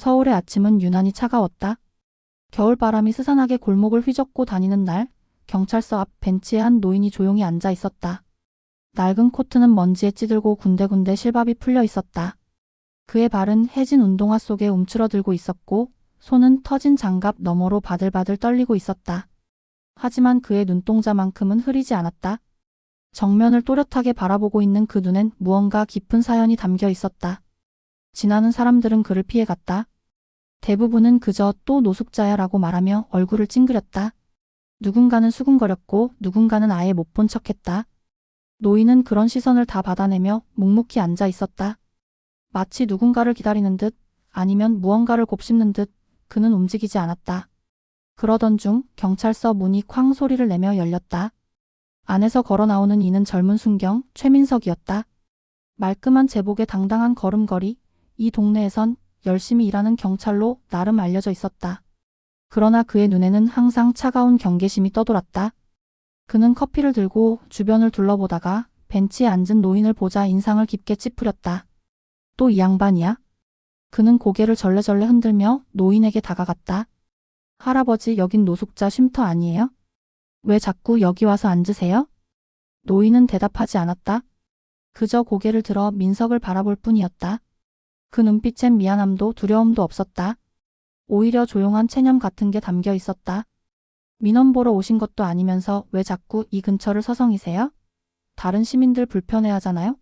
서울의 아침은 유난히 차가웠다. 겨울바람이 스산하게 골목을 휘젓고 다니는 날, 경찰서 앞 벤치에 한 노인이 조용히 앉아 있었다. 낡은 코트는 먼지에 찌들고 군데군데 실밥이 풀려 있었다. 그의 발은 해진 운동화 속에 움츠러들고 있었고, 손은 터진 장갑 너머로 바들바들 떨리고 있었다. 하지만 그의 눈동자만큼은 흐리지 않았다. 정면을 또렷하게 바라보고 있는 그 눈엔 무언가 깊은 사연이 담겨 있었다. 지나는 사람들은 그를 피해갔다. 대부분은 그저 또 노숙자야 라고 말하며 얼굴을 찡그렸다. 누군가는 수군거렸고 누군가는 아예 못 본 척했다. 노인은 그런 시선을 다 받아내며 묵묵히 앉아 있었다. 마치 누군가를 기다리는 듯 아니면 무언가를 곱씹는 듯 그는 움직이지 않았다. 그러던 중 경찰서 문이 쾅 소리를 내며 열렸다. 안에서 걸어 나오는 이는 젊은 순경 최민석이었다. 말끔한 제복에 당당한 걸음걸이, 이 동네에선 열심히 일하는 경찰로 나름 알려져 있었다. 그러나 그의 눈에는 항상 차가운 경계심이 떠돌았다. 그는 커피를 들고 주변을 둘러보다가 벤치에 앉은 노인을 보자 인상을 깊게 찌푸렸다. 또 이 양반이야? 그는 고개를 절레절레 흔들며 노인에게 다가갔다. 할아버지 여긴 노숙자 쉼터 아니에요? 왜 자꾸 여기 와서 앉으세요? 노인은 대답하지 않았다. 그저 고개를 들어 민석을 바라볼 뿐이었다. 그 눈빛엔 미안함도 두려움도 없었다. 오히려 조용한 체념 같은 게 담겨 있었다. 민원 보러 오신 것도 아니면서 왜 자꾸 이 근처를 서성이세요? 다른 시민들 불편해하잖아요?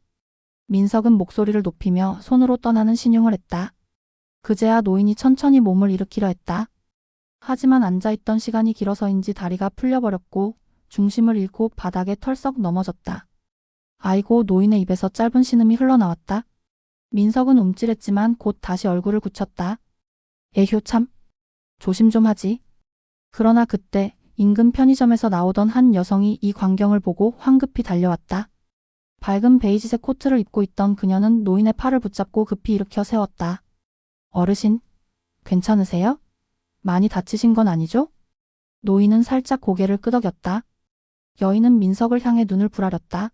민석은 목소리를 높이며 손으로 떠나는 신용을 했다. 그제야 노인이 천천히 몸을 일으키려 했다. 하지만 앉아있던 시간이 길어서인지 다리가 풀려버렸고 중심을 잃고 바닥에 털썩 넘어졌다. 아이고 노인의 입에서 짧은 신음이 흘러나왔다. 민석은 움찔했지만 곧 다시 얼굴을 굳혔다. 에휴 참. 조심 좀 하지. 그러나 그때 인근 편의점에서 나오던 한 여성이 이 광경을 보고 황급히 달려왔다. 밝은 베이지색 코트를 입고 있던 그녀는 노인의 팔을 붙잡고 급히 일으켜 세웠다. 어르신, 괜찮으세요? 많이 다치신 건 아니죠? 노인은 살짝 고개를 끄덕였다. 여인은 민석을 향해 눈을 부라렸다.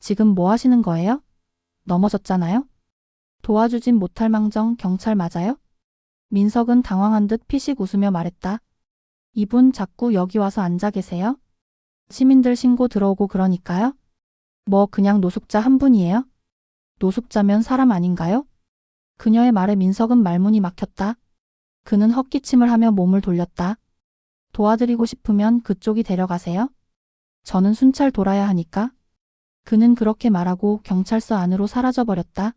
지금 뭐 하시는 거예요? 넘어졌잖아요? 도와주진 못할 망정 경찰 맞아요? 민석은 당황한 듯 피식 웃으며 말했다. 이분 자꾸 여기 와서 앉아 계세요? 시민들 신고 들어오고 그러니까요? 뭐 그냥 노숙자 한 분이에요? 노숙자면 사람 아닌가요? 그녀의 말에 민석은 말문이 막혔다. 그는 헛기침을 하며 몸을 돌렸다. 도와드리고 싶으면 그쪽이 데려가세요. 저는 순찰 돌아야 하니까. 그는 그렇게 말하고 경찰서 안으로 사라져버렸다.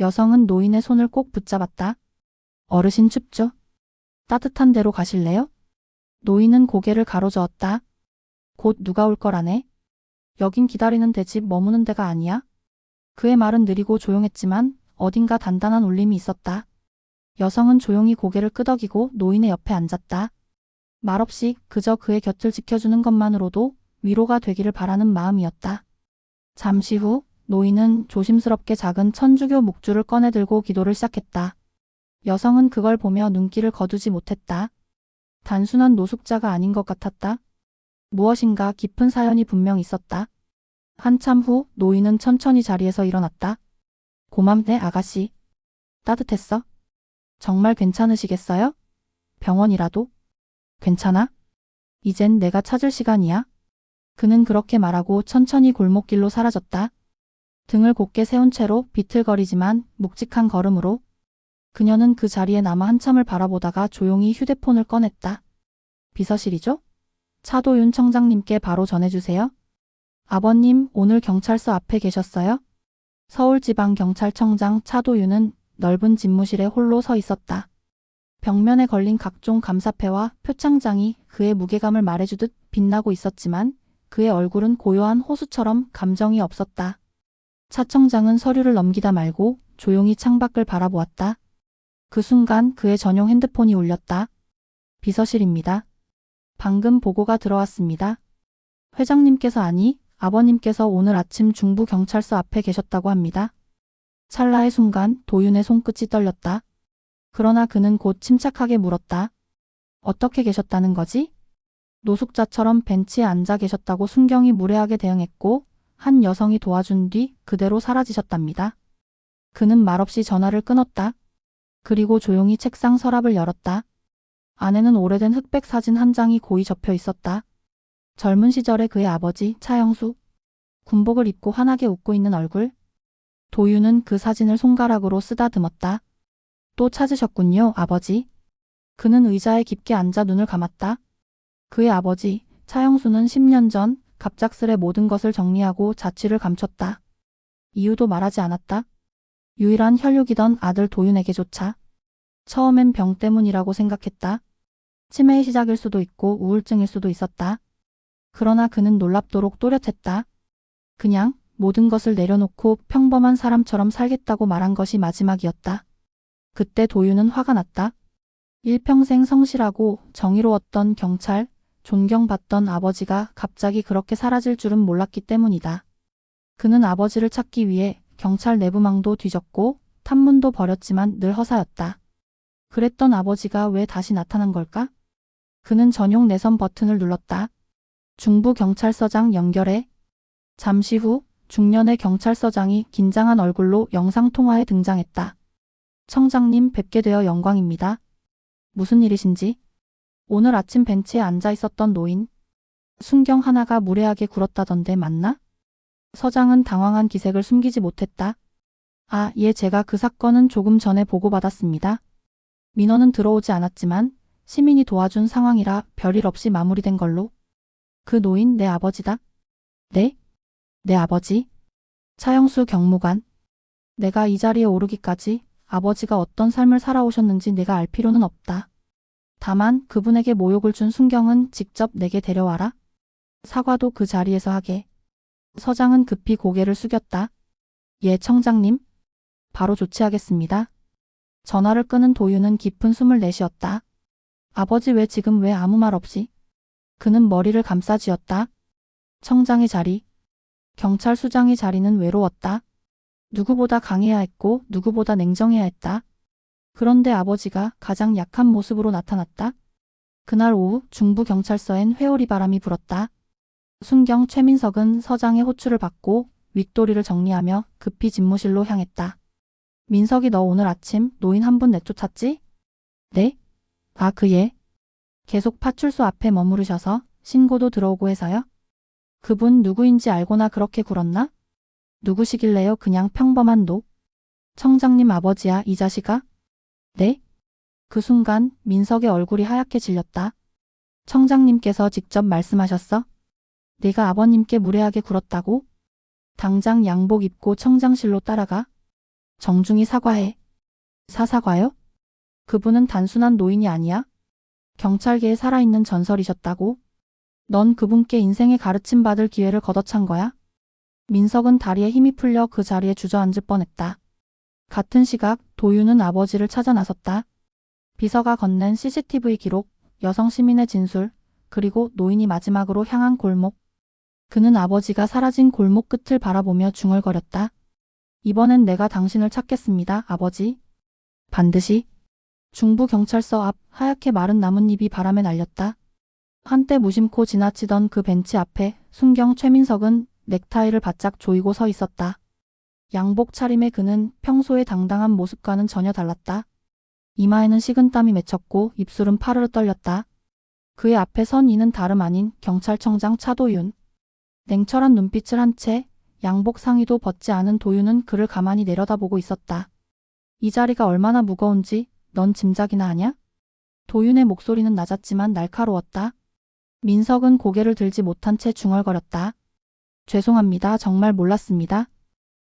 여성은 노인의 손을 꼭 붙잡았다. 어르신 춥죠? 따뜻한 데로 가실래요? 노인은 고개를 가로저었다. 곧 누가 올 거라네? 여긴 기다리는 데집 머무는 데가 아니야? 그의 말은 느리고 조용했지만 어딘가 단단한 울림이 있었다. 여성은 조용히 고개를 끄덕이고 노인의 옆에 앉았다. 말없이 그저 그의 곁을 지켜주는 것만으로도 위로가 되기를 바라는 마음이었다. 잠시 후 노인은 조심스럽게 작은 천주교 묵주를 꺼내들고 기도를 시작했다. 여성은 그걸 보며 눈길을 거두지 못했다. 단순한 노숙자가 아닌 것 같았다. 무엇인가 깊은 사연이 분명 있었다. 한참 후 노인은 천천히 자리에서 일어났다. 고맙네 아가씨. 따뜻했어? 정말 괜찮으시겠어요? 병원이라도? 괜찮아? 이젠 내가 찾을 시간이야? 그는 그렇게 말하고 천천히 골목길로 사라졌다. 등을 곧게 세운 채로 비틀거리지만 묵직한 걸음으로 그녀는 그 자리에 남아 한참을 바라보다가 조용히 휴대폰을 꺼냈다. 비서실이죠? 차도윤 청장님께 바로 전해주세요. 아버님, 오늘 경찰서 앞에 계셨어요? 서울지방경찰청장 차도윤은 넓은 집무실에 홀로 서 있었다. 벽면에 걸린 각종 감사패와 표창장이 그의 무게감을 말해주듯 빛나고 있었지만 그의 얼굴은 고요한 호수처럼 감정이 없었다. 차 청장은 서류를 넘기다 말고 조용히 창밖을 바라보았다. 그 순간 그의 전용 핸드폰이 울렸다. 비서실입니다. 방금 보고가 들어왔습니다. 회장님께서 아니 아버님께서 오늘 아침 중부경찰서 앞에 계셨다고 합니다. 찰나의 순간 도윤의 손끝이 떨렸다. 그러나 그는 곧 침착하게 물었다. 어떻게 계셨다는 거지? 노숙자처럼 벤치에 앉아 계셨다고 순경이 무례하게 대응했고 한 여성이 도와준 뒤 그대로 사라지셨답니다. 그는 말없이 전화를 끊었다. 그리고 조용히 책상 서랍을 열었다. 안에는 오래된 흑백 사진 한 장이 고이 접혀 있었다. 젊은 시절의 그의 아버지 차영수. 군복을 입고 환하게 웃고 있는 얼굴. 도유는 그 사진을 손가락으로 쓰다듬었다. 또 찾으셨군요, 아버지. 그는 의자에 깊게 앉아 눈을 감았다. 그의 아버지, 차영수는 10년 전 갑작스레 모든 것을 정리하고 자취를 감췄다. 이유도 말하지 않았다. 유일한 혈육이던 아들 도윤에게조차. 처음엔 병 때문이라고 생각했다. 치매의 시작일 수도 있고 우울증일 수도 있었다. 그러나 그는 놀랍도록 또렷했다. 그냥 모든 것을 내려놓고 평범한 사람처럼 살겠다고 말한 것이 마지막이었다. 그때 도윤은 화가 났다. 일평생 성실하고 정의로웠던 경찰, 존경받던 아버지가 갑자기 그렇게 사라질 줄은 몰랐기 때문이다. 그는 아버지를 찾기 위해 경찰 내부망도 뒤졌고 탐문도 벌였지만 늘 허사였다. 그랬던 아버지가 왜 다시 나타난 걸까? 그는 전용 내선 버튼을 눌렀다. 중부경찰서장 연결해. 잠시 후 중년의 경찰서장이 긴장한 얼굴로 영상통화에 등장했다. 청장님 뵙게 되어 영광입니다. 무슨 일이신지? 오늘 아침 벤치에 앉아 있었던 노인. 순경 하나가 무례하게 굴었다던데 맞나? 서장은 당황한 기색을 숨기지 못했다. 아, 예, 제가 그 사건은 조금 전에 보고받았습니다. 민원은 들어오지 않았지만 시민이 도와준 상황이라 별일 없이 마무리된 걸로. 그 노인 내 아버지다. 네? 내 아버지? 차영수 경무관. 내가 이 자리에 오르기까지 아버지가 어떤 삶을 살아오셨는지 내가 알 필요는 없다. 다만 그분에게 모욕을 준 순경은 직접 내게 데려와라. 사과도 그 자리에서 하게. 서장은 급히 고개를 숙였다. 예, 청장님. 바로 조치하겠습니다. 전화를 끄는 도유는 깊은 숨을 내쉬었다. 아버지 왜 지금 왜 아무 말 없이? 그는 머리를 감싸쥐었다. 청장의 자리. 경찰 수장의 자리는 외로웠다. 누구보다 강해야 했고 누구보다 냉정해야 했다. 그런데 아버지가 가장 약한 모습으로 나타났다. 그날 오후 중부경찰서엔 회오리 바람이 불었다. 순경 최민석은 서장의 호출을 받고 윗도리를 정리하며 급히 집무실로 향했다. 민석이 너 오늘 아침 노인 한 분 내쫓았지? 네? 아, 그 예. 계속 파출소 앞에 머무르셔서 신고도 들어오고 해서요? 그분 누구인지 알고나 그렇게 굴었나? 누구시길래요? 그냥 평범한 노. 청장님 아버지야, 이 자식아? 네? 그 순간 민석의 얼굴이 하얗게 질렸다. 청장님께서 직접 말씀하셨어? 네가 아버님께 무례하게 굴었다고? 당장 양복 입고 청장실로 따라가. 정중히 사과해. 사사과요? 그분은 단순한 노인이 아니야? 경찰계에 살아있는 전설이셨다고? 넌 그분께 인생의 가르침 받을 기회를 걷어찬 거야? 민석은 다리에 힘이 풀려 그 자리에 주저앉을 뻔했다. 같은 시각 도유는 아버지를 찾아 나섰다. 비서가 건넨 CCTV 기록, 여성 시민의 진술, 그리고 노인이 마지막으로 향한 골목. 그는 아버지가 사라진 골목 끝을 바라보며 중얼거렸다. 이번엔 내가 당신을 찾겠습니다, 아버지. 반드시. 중부경찰서 앞 하얗게 마른 나뭇잎이 바람에 날렸다. 한때 무심코 지나치던 그 벤치 앞에 순경 최민석은 넥타이를 바짝 조이고 서 있었다. 양복 차림의 그는 평소의 당당한 모습과는 전혀 달랐다. 이마에는 식은땀이 맺혔고 입술은 파르르 떨렸다. 그의 앞에 선 이는 다름 아닌 경찰청장 차도윤. 냉철한 눈빛을 한 채 양복 상의도 벗지 않은 도윤은 그를 가만히 내려다보고 있었다. 이 자리가 얼마나 무거운지 넌 짐작이나 하냐? 도윤의 목소리는 낮았지만 날카로웠다. 민석은 고개를 들지 못한 채 중얼거렸다. 죄송합니다. 정말 몰랐습니다.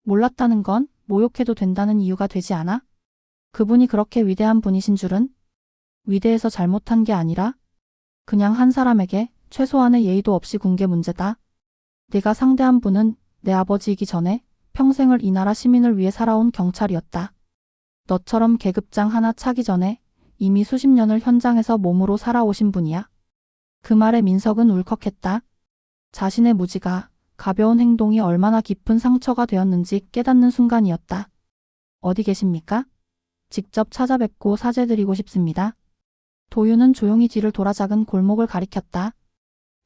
몰랐다는 건 모욕해도 된다는 이유가 되지 않아? 그분이 그렇게 위대한 분이신 줄은? 위대해서 잘못한 게 아니라 그냥 한 사람에게 최소한의 예의도 없이 군 게 문제다. 내가 상대한 분은 내 아버지이기 전에 평생을 이 나라 시민을 위해 살아온 경찰이었다. 너처럼 계급장 하나 차기 전에 이미 수십 년을 현장에서 몸으로 살아오신 분이야. 그 말에 민석은 울컥했다. 자신의 무지가 가벼운 행동이 얼마나 깊은 상처가 되었는지 깨닫는 순간이었다. 어디 계십니까? 직접 찾아뵙고 사죄드리고 싶습니다. 도유는 조용히 뒤를 돌아 작은 골목을 가리켰다.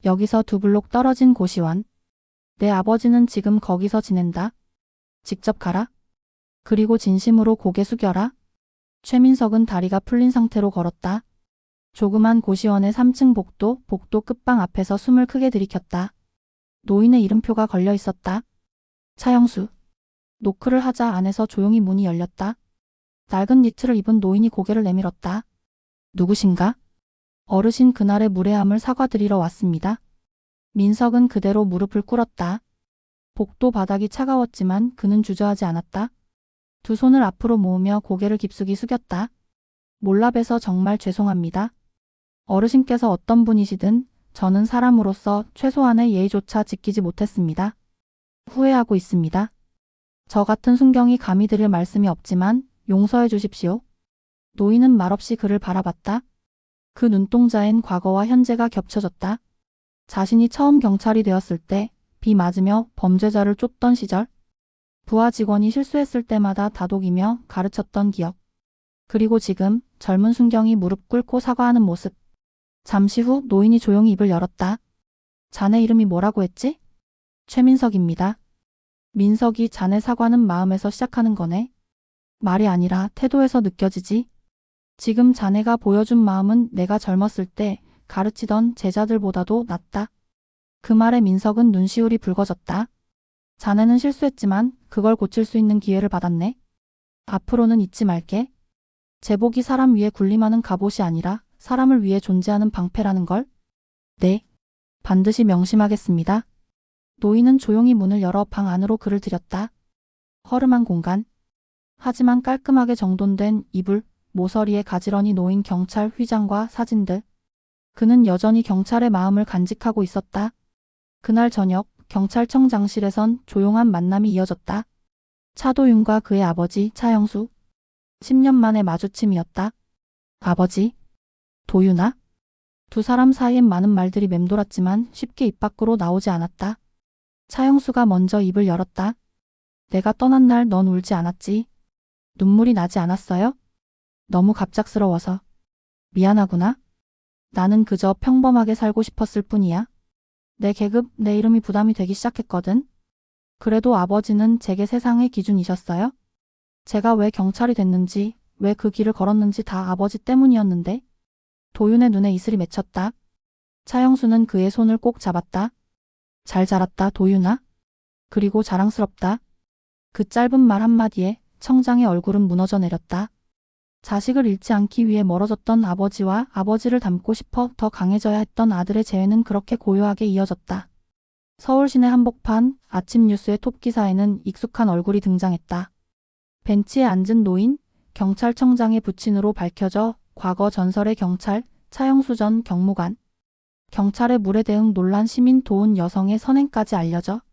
여기서 두 블록 떨어진 고시원. 내 아버지는 지금 거기서 지낸다. 직접 가라. 그리고 진심으로 고개 숙여라. 최민석은 다리가 풀린 상태로 걸었다. 조그만 고시원의 3층 복도, 복도 끝방 앞에서 숨을 크게 들이켰다. 노인의 이름표가 걸려 있었다. 차영수. 노크를 하자 안에서 조용히 문이 열렸다. 낡은 니트를 입은 노인이 고개를 내밀었다. 누구신가? 어르신 그날의 무례함을 사과드리러 왔습니다. 민석은 그대로 무릎을 꿇었다. 복도 바닥이 차가웠지만 그는 주저하지 않았다. 두 손을 앞으로 모으며 고개를 깊숙이 숙였다. 몰라봬서 정말 죄송합니다. 어르신께서 어떤 분이시든 저는 사람으로서 최소한의 예의조차 지키지 못했습니다. 후회하고 있습니다. 저 같은 순경이 감히 드릴 말씀이 없지만 용서해 주십시오. 노인은 말없이 그를 바라봤다. 그 눈동자엔 과거와 현재가 겹쳐졌다. 자신이 처음 경찰이 되었을 때 비 맞으며 범죄자를 쫓던 시절, 부하 직원이 실수했을 때마다 다독이며 가르쳤던 기억, 그리고 지금 젊은 순경이 무릎 꿇고 사과하는 모습. 잠시 후 노인이 조용히 입을 열었다. 자네 이름이 뭐라고 했지? 최민석입니다. 민석이 자네 사과는 마음에서 시작하는 거네. 말이 아니라 태도에서 느껴지지. 지금 자네가 보여준 마음은 내가 젊었을 때 가르치던 제자들보다도 낫다. 그 말에 민석은 눈시울이 붉어졌다. 자네는 실수했지만 그걸 고칠 수 있는 기회를 받았네. 앞으로는 잊지 말게. 제복이 사람 위에 군림하는 갑옷이 아니라 사람을 위해 존재하는 방패라는 걸? 네. 반드시 명심하겠습니다. 노인은 조용히 문을 열어 방 안으로 그를 들였다. 허름한 공간. 하지만 깔끔하게 정돈된 이불, 모서리에 가지런히 놓인 경찰 휘장과 사진들. 그는 여전히 경찰의 마음을 간직하고 있었다. 그날 저녁 경찰청장실에선 조용한 만남이 이어졌다. 차도윤과 그의 아버지 차영수. 10년 만의 마주침이었다. 아버지, 도윤아? 두 사람 사이엔 많은 말들이 맴돌았지만 쉽게 입 밖으로 나오지 않았다. 차영수가 먼저 입을 열었다. 내가 떠난 날 넌 울지 않았지? 눈물이 나지 않았어요? 너무 갑작스러워서. 미안하구나. 나는 그저 평범하게 살고 싶었을 뿐이야. 내 계급, 내 이름이 부담이 되기 시작했거든. 그래도 아버지는 제게 세상의 기준이셨어요? 제가 왜 경찰이 됐는지, 왜 그 길을 걸었는지 다 아버지 때문이었는데. 도윤의 눈에 이슬이 맺혔다. 차영수는 그의 손을 꼭 잡았다. 잘 자랐다, 도윤아. 그리고 자랑스럽다. 그 짧은 말 한마디에 청장의 얼굴은 무너져 내렸다. 자식을 잃지 않기 위해 멀어졌던 아버지와 아버지를 닮고 싶어 더 강해져야 했던 아들의 재회는 그렇게 고요하게 이어졌다. 서울 시내 한복판 아침 뉴스의 톱기사에는 익숙한 얼굴이 등장했다. 벤치에 앉은 노인, 경찰청장의 부친으로 밝혀져 과거 전설의 경찰 차영수 전 경무관, 경찰의 물에 대응 논란 시민 도운 여성의 선행까지 알려져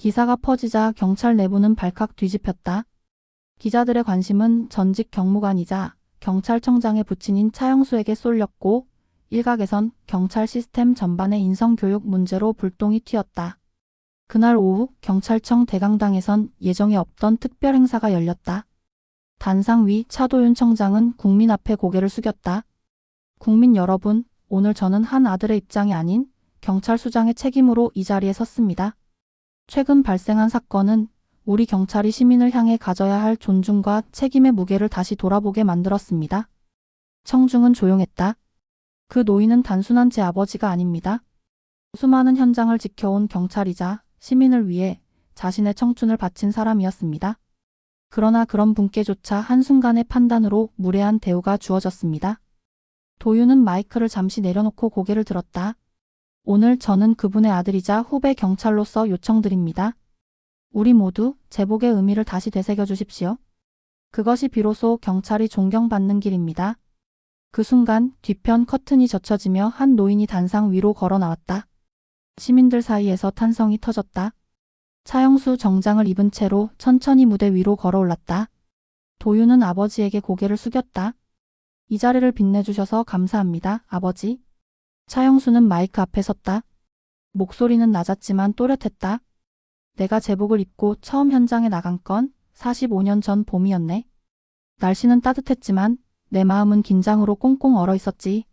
기사가 퍼지자 경찰 내부는 발칵 뒤집혔다. 기자들의 관심은 전직 경무관이자 경찰청장의 부친인 차영수에게 쏠렸고 일각에선 경찰 시스템 전반의 인성교육 문제로 불똥이 튀었다. 그날 오후 경찰청 대강당에선 예정에 없던 특별 행사가 열렸다. 단상 위 차도윤 청장은 국민 앞에 고개를 숙였다. 국민 여러분, 오늘 저는 한 아들의 입장이 아닌 경찰 수장의 책임으로 이 자리에 섰습니다. 최근 발생한 사건은 우리 경찰이 시민을 향해 가져야 할 존중과 책임의 무게를 다시 돌아보게 만들었습니다. 청중은 조용했다. 그 노인은 단순한 제 아버지가 아닙니다. 수많은 현장을 지켜온 경찰이자 시민을 위해 자신의 청춘을 바친 사람이었습니다. 그러나 그런 분께조차 한순간의 판단으로 무례한 대우가 주어졌습니다. 도윤은 마이크를 잠시 내려놓고 고개를 들었다. 오늘 저는 그분의 아들이자 후배 경찰로서 요청드립니다. 우리 모두 제복의 의미를 다시 되새겨 주십시오. 그것이 비로소 경찰이 존경받는 길입니다. 그 순간 뒤편 커튼이 젖혀지며 한 노인이 단상 위로 걸어 나왔다. 시민들 사이에서 탄성이 터졌다. 차영수 정장을 입은 채로 천천히 무대 위로 걸어 올랐다. 도윤은 아버지에게 고개를 숙였다. 이 자리를 빛내주셔서 감사합니다, 아버지. 차영수는 마이크 앞에 섰다. 목소리는 낮았지만 또렷했다. 내가 제복을 입고 처음 현장에 나간 건 45년 전 봄이었네. 날씨는 따뜻했지만 내 마음은 긴장으로 꽁꽁 얼어 있었지.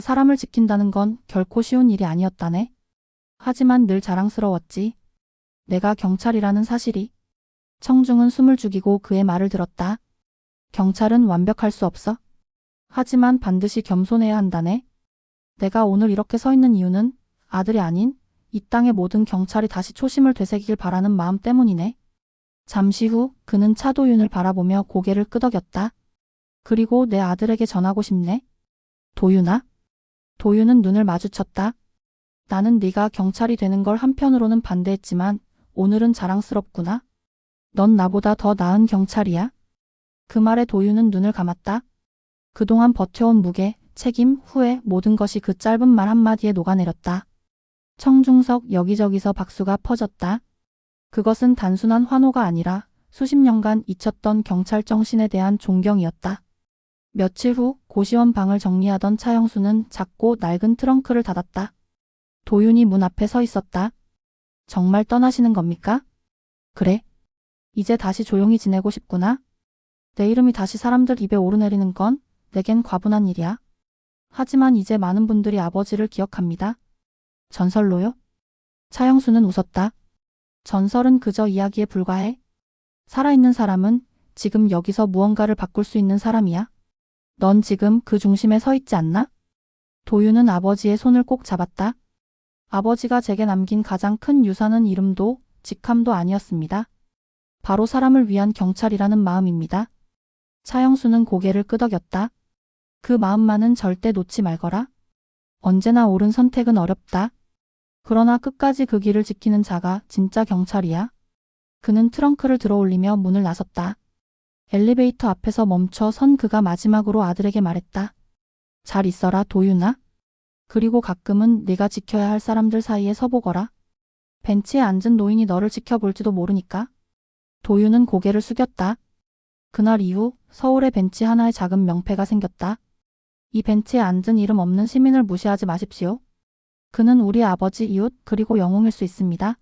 사람을 지킨다는 건 결코 쉬운 일이 아니었다네. 하지만 늘 자랑스러웠지. 내가 경찰이라는 사실이. 청중은 숨을 죽이고 그의 말을 들었다. 경찰은 완벽할 수 없어. 하지만 반드시 겸손해야 한다네. 내가 오늘 이렇게 서 있는 이유는 아들이 아닌 이 땅의 모든 경찰이 다시 초심을 되새기길 바라는 마음 때문이네. 잠시 후 그는 차도윤을 바라보며 고개를 끄덕였다. 그리고 내 아들에게 전하고 싶네. 도윤아? 도윤은 눈을 마주쳤다. 나는 네가 경찰이 되는 걸 한편으로는 반대했지만 오늘은 자랑스럽구나. 넌 나보다 더 나은 경찰이야. 그 말에 도윤은 눈을 감았다. 그동안 버텨온 무게, 책임, 후회 모든 것이 그 짧은 말 한마디에 녹아내렸다. 청중석 여기저기서 박수가 퍼졌다. 그것은 단순한 환호가 아니라 수십 년간 잊혔던 경찰 정신에 대한 존경이었다. 며칠 후 고시원 방을 정리하던 차영수는 작고 낡은 트렁크를 닫았다. 도윤이 문 앞에 서 있었다. 정말 떠나시는 겁니까? 그래. 이제 다시 조용히 지내고 싶구나. 내 이름이 다시 사람들 입에 오르내리는 건 내겐 과분한 일이야. 하지만 이제 많은 분들이 아버지를 기억합니다. 전설로요? 차영수는 웃었다. 전설은 그저 이야기에 불과해. 살아있는 사람은 지금 여기서 무언가를 바꿀 수 있는 사람이야. 넌 지금 그 중심에 서 있지 않나? 도윤은 아버지의 손을 꼭 잡았다. 아버지가 제게 남긴 가장 큰 유산은 이름도 직함도 아니었습니다. 바로 사람을 위한 경찰이라는 마음입니다. 차영수는 고개를 끄덕였다. 그 마음만은 절대 놓지 말거라. 언제나 옳은 선택은 어렵다. 그러나 끝까지 그 길을 지키는 자가 진짜 경찰이야. 그는 트렁크를 들어올리며 문을 나섰다. 엘리베이터 앞에서 멈춰 선 그가 마지막으로 아들에게 말했다. 잘 있어라 도윤아. 그리고 가끔은 네가 지켜야 할 사람들 사이에 서보거라. 벤치에 앉은 노인이 너를 지켜볼지도 모르니까. 도윤은 고개를 숙였다. 그날 이후 서울의 벤치 하나에 작은 명패가 생겼다. 이 벤치에 앉은 이름 없는 시민을 무시하지 마십시오. 그는 우리 아버지 이웃 그리고 영웅일 수 있습니다.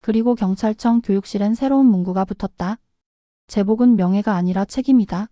그리고 경찰청 교육실엔 새로운 문구가 붙었다. 제복은 명예가 아니라 책임이다.